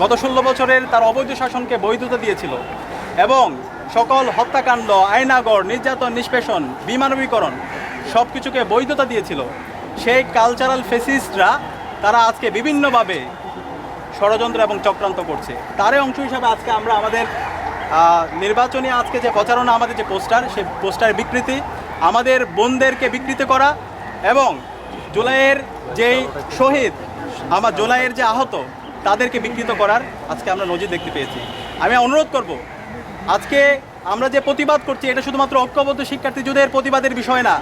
গত ষোলো বছরের তার অবৈধ শাসনকে বৈধতা দিয়েছিল এবং সকল হত্যাকাণ্ড আইনাগর নির্যাতন, নিষ্পেষণ, বিমানবীকরণ সব কিছুকে বৈধতা দিয়েছিল। সেই কালচারাল ফেসিস্টরা তারা আজকে বিভিন্নভাবে ষড়যন্ত্র এবং চক্রান্ত করছে। তারই অংশ হিসাবে আজকে আমরা আমাদের নির্বাচনী আজকে যে প্রচারণা, আমাদের যে পোস্টার সেই পোস্টার বিকৃতি, আমাদের বোনদেরকে বিকৃত করা এবং জুলাইয়ের যেই শহীদ, আমার জুলাইয়ের যে আহত তাদেরকে বিকৃত করার আজকে আমরা নজির দেখতে পেয়েছি। আমি অনুরোধ করব, আজকে আমরা যে প্রতিবাদ করছি, এটা শুধুমাত্র ঐক্যবদ্ধ শিক্ষার্থী যুদ্ধের প্রতিবাদের বিষয় না,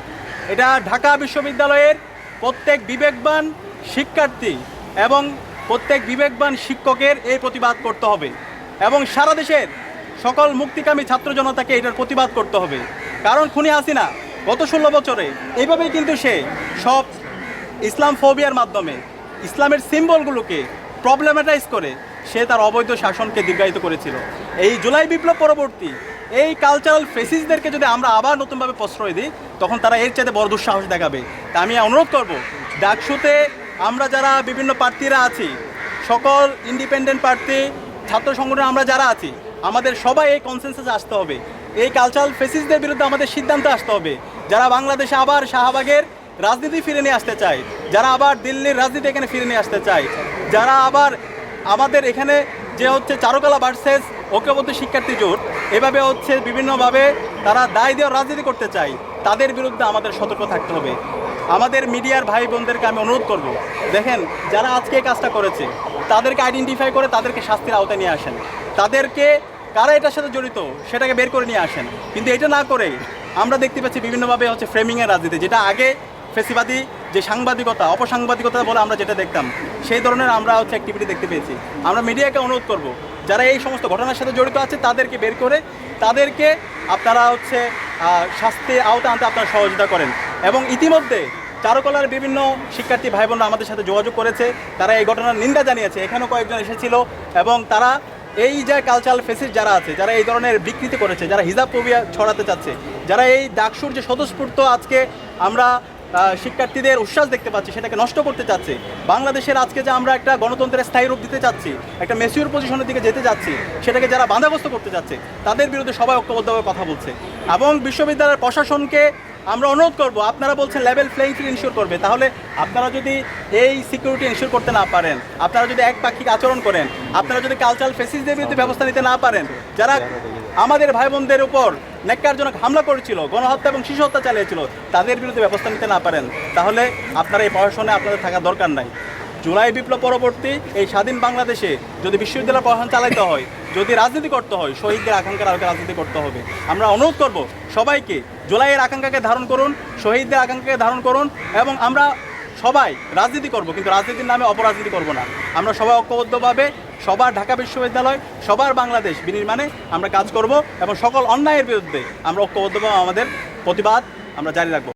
এটা ঢাকা বিশ্ববিদ্যালয়ের প্রত্যেক বিবেকবান শিক্ষার্থী এবং প্রত্যেক বিবেকবান শিক্ষকের এই প্রতিবাদ করতে হবে এবং সারা দেশের সকল মুক্তিকামী ছাত্র জনতাকে এটার প্রতিবাদ করতে হবে। কারণ খুনি হাসিনা গত ষোলো বছরে এইভাবেই কিন্তু সে সব ইসলাম ফোবিয়ার মাধ্যমে ইসলামের সিম্বলগুলোকে প্রবলেমেটাইজ করে সে তার অবৈধ শাসনকে দীর্ঘায়িত করেছিল। এই জুলাই বিপ্লব পরবর্তী এই কালচারাল ফেসিসদেরকে যদি আমরা আবার নতুনভাবে প্রশ্রয় দিই, তখন তারা এর চাইতে বড় দুঃসাহস দেখাবে। তা আমি অনুরোধ করব, ডাকসুতে আমরা যারা বিভিন্ন প্রার্থীরা আছি, সকল ইন্ডিপেন্ডেন্ট প্রার্থী, ছাত্র সংগঠন আমরা যারা আছি, আমাদের সবাই এই কনসেন্সাসে আসতে হবে। এই কালচারাল ফেসিসদের বিরুদ্ধে আমাদের সিদ্ধান্তে আসতে হবে। যারা বাংলাদেশে আবার শাহবাগের রাজনীতি ফিরে নিয়ে আসতে চায়, যারা আবার দিল্লির রাজনীতি এখানে ফিরে নিয়ে আসতে চায় যারা আবার আমাদের এখানে যে হচ্ছে চারুকলা ভার্সেস ঐক্যবদ্ধ শিক্ষার্থী জোট, এভাবে হচ্ছে বিভিন্নভাবে তারা দায় দেওয়ার রাজনীতি করতে চায়, তাদের বিরুদ্ধে আমাদের সতর্ক থাকতে হবে। আমাদের মিডিয়ার ভাই বোনদেরকে আমি অনুরোধ করব, দেখেন, যারা আজকে কাজটা করেছে, তাদেরকে আইডেন্টিফাই করে তাদেরকে শাস্তির আওতায় নিয়ে আসেন। তাদেরকে কারা এটার সাথে জড়িত, সেটাকে বের করে নিয়ে আসেন। কিন্তু এটা না করে আমরা দেখতে পাচ্ছি বিভিন্নভাবে হচ্ছে ফ্রেমিংয়ের রাজনীতি, যেটা আগে ফেসিবাদী যে সাংবাদিকতা, অপসাংবাদিকতা বলে আমরা যেটা দেখতাম, সেই ধরনের আমরা হচ্ছে অ্যাক্টিভিটি দেখতে পেয়েছি। আমরা মিডিয়াকে অনুরোধ করব, যারা এই সমস্ত ঘটনার সাথে জড়িত আছে, তাদেরকে বের করে, তাদেরকে আপনারা হচ্ছে শাস্তি আওতা আনতে আপনারা সহযোগিতা করেন। এবং ইতিমধ্যে চারুকলার বিভিন্ন শিক্ষার্থী ভাই বোনরা আমাদের সাথে যোগাযোগ করেছে, তারা এই ঘটনার নিন্দা জানিয়েছে। এখানেও কয়েকজন এসেছিল এবং তারা এই যে কালচারাল ফেসিস যারা আছে, যারা এই ধরনের বিকৃতি করেছে, যারা হিজাব ফোবিয়া ছড়াতে চাচ্ছে, যারা এই ডাকসুর যে স্বতঃস্ফূর্ত আজকে আমরা শিক্ষার্থীদের উচ্ছ্বাস দেখতে পাচ্ছি, সেটাকে নষ্ট করতে চাচ্ছে। বাংলাদেশের আজকে যে আমরা একটা গণতন্ত্রের স্থায়ী রূপ দিতে চাচ্ছি, একটা মেসিউর পজিশনের দিকে যেতে যাচ্ছি সেটাকে যারা বাধাগ্রস্ত করতে যাচ্ছে তাদের বিরুদ্ধে সবাই ঐক্যবদ্ধভাবে কথা বলছে। এবং বিশ্ববিদ্যালয়ের প্রশাসনকে আমরা অনুরোধ করব, আপনারা বলছেন লেভেল প্লেইং ফিল্ড ইনশিওর করবে, তাহলে আপনারা যদি এই সিকিউরিটি ইনশিওর করতে না পারেন, আপনারা যদি এক পাক্ষিক আচরণ করেন, আপনারা যদি কালচারাল ফেসিসদের বিরুদ্ধে ব্যবস্থা নিতে না পারেন, যারা আমাদের ভাই বোনদের উপর ন্যাক্কারজনক হামলা করেছিল, গণহত্যা এবং শিশু হত্যা চালিয়েছিল, তাদের বিরুদ্ধে ব্যবস্থা নিতে না পারেন। তাহলে আপনারা এই প্রশাসনে আপনাদের থাকা দরকার নাই। জুলাই বিপ্লব পরবর্তী এই স্বাধীন বাংলাদেশে যদি বিশ্ববিদ্যালয় প্রশাসন চালাইতে হয়, যদি রাজনীতি করতে হয়, শহীদদের আকাঙ্ক্ষার আলোকে রাজনীতি করতে হবে। আমরা অনুরোধ করব সবাইকে জুলাইয়ের আকাঙ্ক্ষাকে ধারণ করুন, শহীদদের আকাঙ্ক্ষাকে ধারণ করুন এবং আমরা সবাই রাজনীতি করব, কিন্তু রাজনীতির নামে অপরাজনীতি করব না। আমরা সবাই ঐক্যবদ্ধভাবে সবার ঢাকা বিশ্ববিদ্যালয়, সবার বাংলাদেশ বিনির্মাণে আমরা কাজ করব এবং সকল অন্যায়ের বিরুদ্ধে আমরা ঐক্যবদ্ধভাবে আমাদের প্রতিবাদ আমরা জারি রাখব।